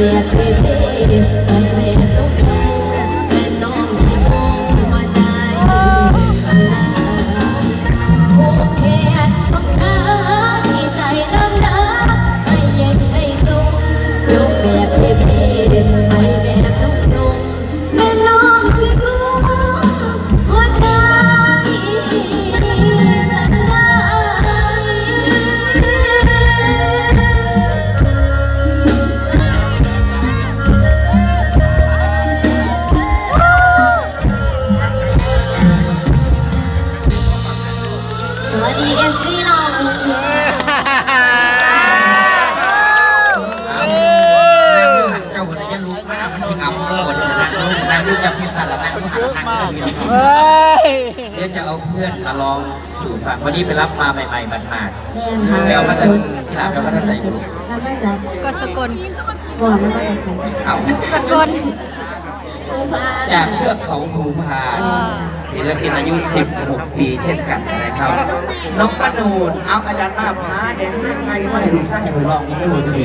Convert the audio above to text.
เปียกเท่ วัสดีเอฟซีน้องอุ้งอิงเจ้าคนนี้จะรู้มากมันชิงเอาคนนั่งลูกนั่งลูกจะพิมพ์กันละนั่งลูกหันนั่งก็มีหรอกเฮ้ยเดี๋ยวจะเอาเพื่อนมาร้องสู่ฟังวันนี้ไปรับมาใหม่ๆบัดมาแม่นค่ะแล้วมาจะที่หลังแล้วมาจะใส่กลุ่มน้ำมาจากก็สกลบ่อน้ำมาจากไสเอา สกล ภูพานจากเทือกเขาภูพานศิลปินอายุ 16 ปีเช่นกันนะครับน้องปนูนเอาอาจารย์มาพาเด็กยังไงไม่ให้ลูกสร้างให้ไปลองนี่ไม่รู้จะดี